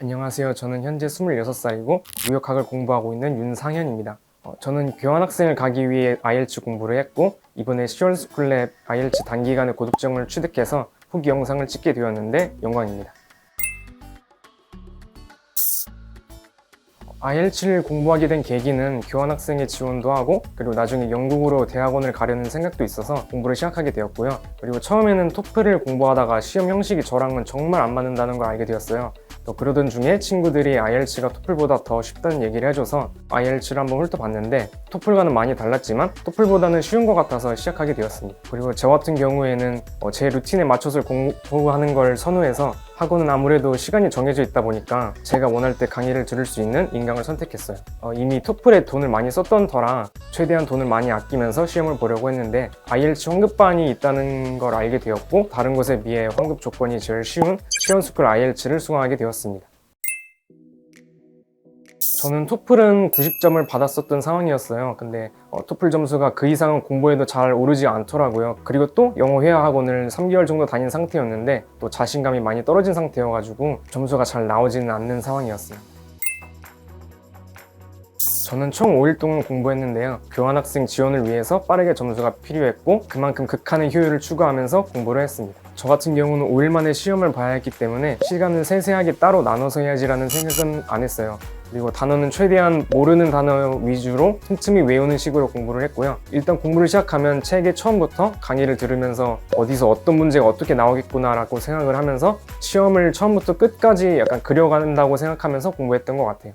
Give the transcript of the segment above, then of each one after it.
안녕하세요. 저는 현재 26살이고 무역학을 공부하고 있는 윤상현입니다. 어, 저는 교환학생을 가기 위해 IELTS 공부를 했고 이번에 시월스쿨랩 IELTS 단기간의 고득점을 취득해서 후기 영상을 찍게 되었는데 영광입니다. IELTS를 공부하게 된 계기는 교환학생의 지원도 하고 그리고 나중에 영국으로 대학원을 가려는 생각도 있어서 공부를 시작하게 되었고요. 그리고 처음에는 토플을 공부하다가 시험 형식이 저랑은 정말 안 맞는다는 걸 알게 되었어요. 또 그러던 중에 친구들이 IELTS가 토플보다 더 쉽다는 얘기를 해줘서 IELTS를 한번 훑어봤는데 토플과는 많이 달랐지만 토플보다는 쉬운 것 같아서 시작하게 되었습니다. 그리고 저 같은 경우에는 어, 제 루틴에 맞춰서 공부하는 걸 선호해서 학원은 아무래도 시간이 정해져 있다 보니까 제가 원할 때 강의를 들을 수 있는 인강을 선택했어요. 어, 이미 토플에 돈을 많이 썼던 터라 최대한 돈을 많이 아끼면서 시험을 보려고 했는데 IELTS 환급반이 있다는 걸 알게 되었고 다른 곳에 비해 환급 조건이 제일 쉬운 시원스쿨 IELTS를 수강하게 되었습니다. 저는 토플은 90점을 받았었던 상황이었어요. 근데 어, 토플 점수가 그 이상은 공부해도 잘 오르지 않더라고요. 그리고 또 영어 회화 학원을 3개월 정도 다닌 상태였는데 또 자신감이 많이 떨어진 상태여가지고 점수가 잘 나오지는 않는 상황이었어요. 저는 총 5일 동안 공부했는데요. 교환학생 지원을 위해서 빠르게 점수가 필요했고 그만큼 극한의 효율을 추구하면서 공부를 했습니다. 저 같은 경우는 5일 만에 시험을 봐야 했기 때문에 시간을 세세하게 따로 나눠서 해야지라는 생각은 안 했어요. 그리고 단어는 최대한 모르는 단어 위주로 틈틈이 외우는 식으로 공부를 했고요. 일단 공부를 시작하면 책의 처음부터 강의를 들으면서 어디서 어떤 문제가 어떻게 나오겠구나라고 생각을 하면서 시험을 처음부터 끝까지 약간 그려간다고 생각하면서 공부했던 것 같아요.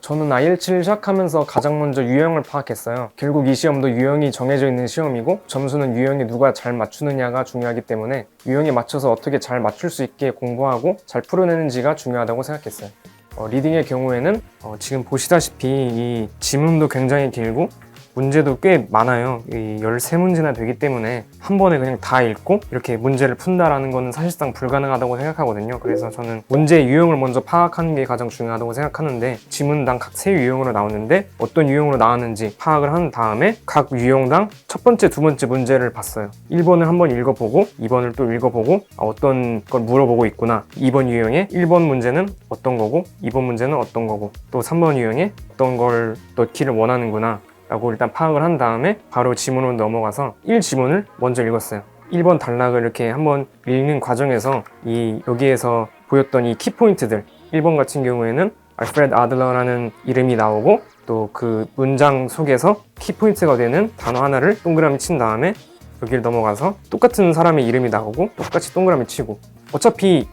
저는 IELTS를 시작하면서 가장 먼저 유형을 파악했어요. 결국 이 시험도 유형이 정해져 있는 시험이고 점수는 유형에 누가 잘 맞추느냐가 중요하기 때문에 유형에 맞춰서 어떻게 잘 맞출 수 있게 공부하고 잘 풀어내는지가 중요하다고 생각했어요. 어, 리딩의 경우에는 어, 지금 보시다시피 이 지문도 굉장히 길고 문제도 꽤 많아요. 이 13문제나 되기 때문에 한 번에 그냥 다 읽고 이렇게 문제를 푼다라는 거는 사실상 불가능하다고 생각하거든요. 그래서 저는 문제의 유형을 먼저 파악하는 게 가장 중요하다고 생각하는데 지문당 각 세 유형으로 나오는데 어떤 유형으로 나왔는지 파악을 한 다음에 각 유형당 첫 번째, 두 번째 문제를 봤어요. 1번을 한번 읽어보고 2번을 또 읽어보고 아, 어떤 걸 물어보고 있구나. 2번 유형의 1번 문제는 어떤 거고 2번 문제는 어떤 거고 또 3번 유형에 어떤 걸 넣기를 원하는구나. 라고 일단 파악을 한 다음에 바로 지문으로 넘어가서 1지문을 먼저 읽었어요. 1번 단락을 이렇게 한번 읽는 과정에서 이 여기에서 보였던 이 키포인트들 1번 같은 경우에는 알프레드 아들러라는 이름이 나오고 또 그 문장 속에서 키포인트가 되는 단어 하나를 동그라미 친 다음에 여기를 넘어가서 똑같은 사람의 이름이 나오고 똑같이 동그라미 치고 어차피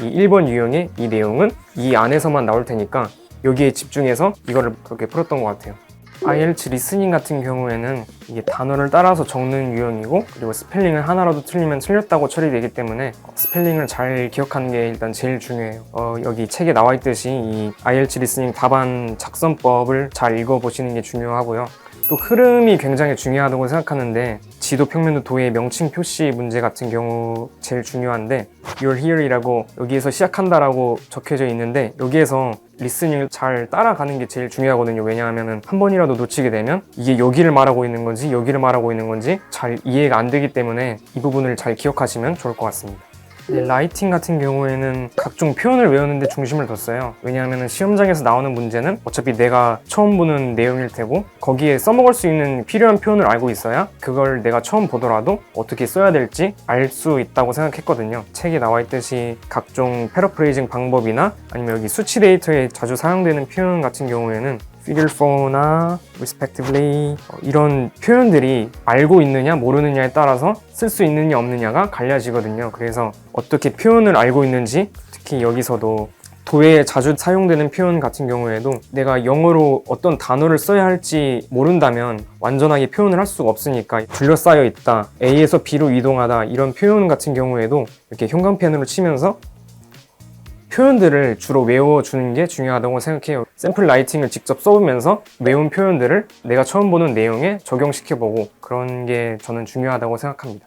이 1번 유형의 이 내용은 이 안에서만 나올 테니까 여기에 집중해서 이거를 그렇게 풀었던 것 같아요. IELTS 리스닝 같은 경우에는 이게 단어를 따라서 적는 유형이고 그리고 스펠링을 하나라도 틀리면 틀렸다고 처리되기 때문에 스펠링을 잘 기억하는 게 일단 제일 중요해요. 어, 여기 책에 나와 있듯이 이 IELTS 리스닝 답안 작성법을 잘 읽어보시는 게 중요하고요. 또 흐름이 굉장히 중요하다고 생각하는데 지도 평면도 도의 명칭 표시 문제 같은 경우 제일 중요한데 You're here이라고 여기에서 시작한다라고 적혀져 있는데 여기에서 리스닝을 잘 따라가는 게 제일 중요하거든요. 왜냐하면 한 번이라도 놓치게 되면 이게 여기를 말하고 있는 건지 여기를 말하고 있는 건지 잘 이해가 안 되기 때문에 이 부분을 잘 기억하시면 좋을 것 같습니다. 네, 라이팅 같은 경우에는 각종 표현을 외우는데 중심을 뒀어요. 왜냐하면 시험장에서 나오는 문제는 어차피 내가 처음 보는 내용일 테고 거기에 써먹을 수 있는 필요한 표현을 알고 있어야 그걸 내가 처음 보더라도 어떻게 써야 될지 알 수 있다고 생각했거든요. 책에 나와 있듯이 각종 패러프레이징 방법이나 아니면 여기 수치 데이터에 자주 사용되는 표현 같은 경우에는 figure four나 respectively 어, 이런 표현들이 알고 있느냐 모르느냐에 따라서 쓸 수 있느냐 없느냐가 갈려지거든요. 그래서 어떻게 표현을 알고 있는지 특히 여기서도 도예에 자주 사용되는 표현 같은 경우에도 내가 영어로 어떤 단어를 써야 할지 모른다면 완전하게 표현을 할 수가 없으니까 둘러싸여 있다, A에서 B로 이동하다 이런 표현 같은 경우에도 이렇게 형광펜으로 치면서 표현들을 주로 외워주는 게 중요하다고 생각해요. 샘플 라이팅을 직접 써보면서 외운 표현들을 내가 처음 보는 내용에 적용시켜보고 그런 게 저는 중요하다고 생각합니다.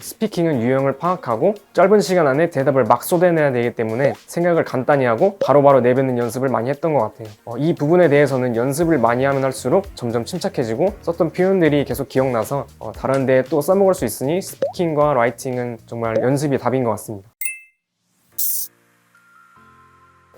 스피킹은 유형을 파악하고 짧은 시간 안에 대답을 막 쏟아내야 되기 때문에 생각을 간단히 하고 바로바로 내뱉는 연습을 많이 했던 것 같아요. 어, 이 부분에 대해서는 연습을 많이 하면 할수록 점점 침착해지고 썼던 표현들이 계속 기억나서 어, 다른 데에 또 써먹을 수 있으니 스피킹과 라이팅은 정말 연습이 답인 것 같습니다.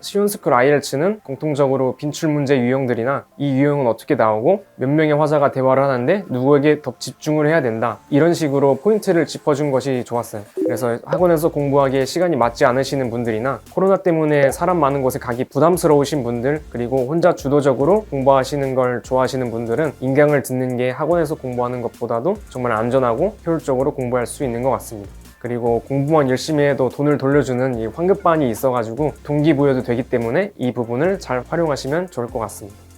시온스쿨 IELTS는 공통적으로 빈출 문제 유형들이나 이 유형은 어떻게 나오고 몇 명의 화자가 대화를 하는데 누구에게 더 집중을 해야 된다 이런 식으로 포인트를 짚어준 것이 좋았어요 그래서 학원에서 공부하기에 시간이 맞지 않으시는 분들이나 코로나 때문에 사람 많은 곳에 가기 부담스러우신 분들 그리고 혼자 주도적으로 공부하시는 걸 좋아하시는 분들은 인강을 듣는 게 학원에서 공부하는 것보다도 정말 안전하고 효율적으로 공부할 수 있는 것 같습니다. 그리고 공부만 열심히 해도 돈을 돌려주는 이 환급반이 있어가지고 동기부여도 되기 때문에 이 부분을 잘 활용하시면 좋을 것 같습니다.